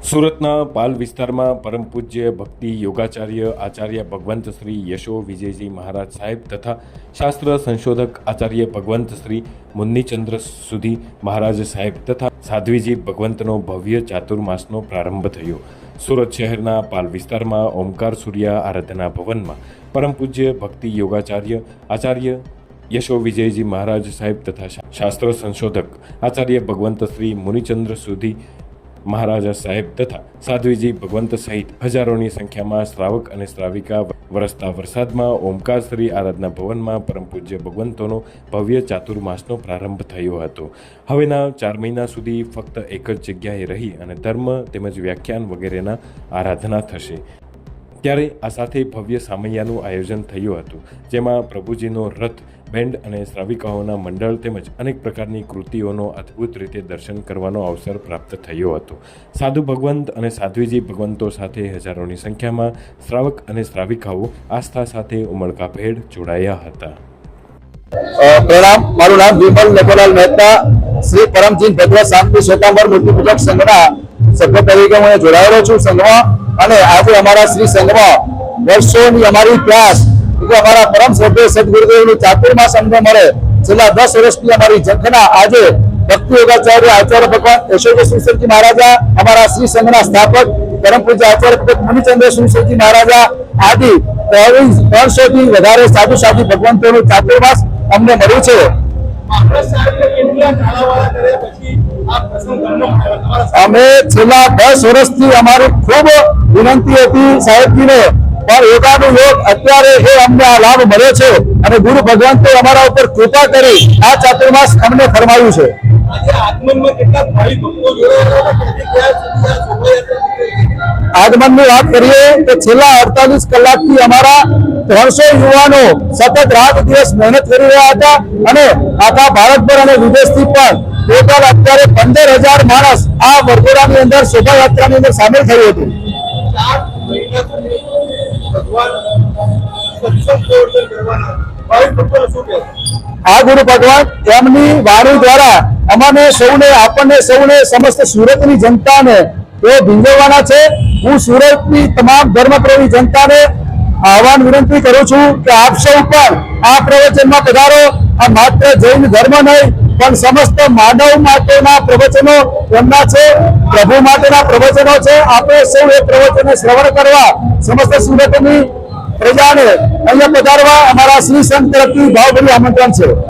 સુરતના પાલ વિસ્તારમાં પરમ પૂજ્ય ભક્તિ યોગાચાર્ય આચાર્ય ભગવંત શ્રી યશો વિજયજી મહારાજ સાહેબ તથા શાસ્ત્ર સંશોધક આચાર્ય ભગવંત શ્રી મુન્નીચંદ્ર સુધી મહારાજ સાહેબ તથા સાધ્વીજી ભગવંતનો ભવ્ય ચાતુર્માસનો પ્રારંભ થયો. સુરત શહેરના પાલ વિસ્તારમાં ઓમકાર સૂર્યા આરાધના ભવનમાં પરમ પૂજ્ય ભક્તિ યોગાચાર્ય આચાર્ય યશો વિજયજી મહારાજ સાહેબ તથા શાસ્ત્ર સંશોધક આચાર્ય ભગવંત શ્રી મુનિચંદ્ર સુધી મહારાજા સાહેબ તથા સાધ્વીજી ભગવંત સહિત હજારોની સંખ્યામાં શ્રાવક અને શ્રાવિકા વરસતા વરસાદમાં ઓમકાર શ્રી આરાધના ભવનમાં પરમ પૂજ્ય ભગવંતોનો ભવ્ય ચાતુર્માસનો પ્રારંભ થયો હતો. હવેના ચાર મહિના સુધી ફક્ત એક જ જગ્યાએ રહી અને ધર્મ તેમજ વ્યાખ્યાન વગેરેના આરાધના થશે. ત્યારે આ સાથે ભવ્ય સામૈયાનું આયોજન થયું હતું, જેમાં પ્રભુજીનો રથ, બેન્ડ અને શ્રાવિકાઓના મંડળ તેમજ અનેક પ્રકારની કૃતિઓનો અદ્ભુત રીતે દર્શન કરવાનો અવસર પ્રાપ્ત થયો હતો. સાધુ ભગવંત અને સાધ્વીજી ભગવંતો સાથે હજારોની સંખ્યામાં શ્રાવક અને શ્રાવિકાઓ આસ્થા સાથે ઉમળકા ભેડ જોડાયા હતા. પ્રણામ. મારું નામ વિમલ નકોલાલ મહેતા. શ્રી પરમજીત ભગવત શાંતિ શ્વેતાંબર મૂર્તિ પૂજક સંઘના સભ્ય તરીકે હું જોડાયેલો છું સંઘમાં. અને આજે અમારા શ્રી સંઘમાં વર્ષોની અમારી કે અમારા પરમ શ્રદ્ધેય સદગુરુદેવનું ચાતુર્માસ અમને મળે, છેલ્લા દસ વર્ષની અમારી ઝંખના આજે ભક્તિ યોગાચાર્ય આચાર્ય ભગવાન યશોજી સુરસરજી મહારાજા, અમારા શ્રી સંઘના સ્થાપક, પરમ પૂજ્ય આચાર્ય ભગત મુનિચંદ્ર સુરસરજી મહારાજા, આદિ ત્રણસો થી વધારે સાધુ સાધુ ભગવંતોનું ચાતુર્માસ અમને મળ્યું છે. અમે છેલ્લા દસ વર્ષથી અમારી ખૂબ વિનંતી હતી સાહેબજીને. પણ યોગાનું યોગ અત્યારે એ અમને આ લાભ મળ્યો છે અને ગુરુ ભગવંતે અમારા ઉપર કૃપા કરી આ ચાતુર્માસ અમને ફરમાવ્યું છે. આગમનની વાત કરીએ તો છેલ્લા અડતાલીસ કલાકથી અમારા ત્રણસો યુવાનો સતત રાત દિવસ મહેનત કરી રહ્યા હતા અને આખા ભારતભર અને વિદેશથી પણ ટોટલ અત્યારે પંદર હજાર માણસ આ વરઘોડાની અંદર શોભાયાત્રાની અંદર સામેલ થયું હતું. આ ગુરુ ભગવાન એમની વાણી દ્વારા અમને સૌને આપણને સૌને સમસ્ત સુરતની જનતાને એ ભીંજવવાના છે. હું સુરતની તમામ ધર્મપ્રેમી જનતાને આહવાન વિનંતી કરું છું કે આપ સૌ પણ આ પ્રવચનમાં પધારો. આ માત્ર જૈન ધર્મ નહીં પણ સમસ્ત માનવ માટેના પ્રવચનો એમના છે, પ્રભુ માટેના પ્રવચનો છે. આપણે સૌ એ પ્રવચનો શ્રવણ કરવા, સમસ્ત સુરતની પ્રજાને અહીંયા પધારવા અમારા શ્રી સંત તરફથી ભાવભરી આમંત્રણ છે.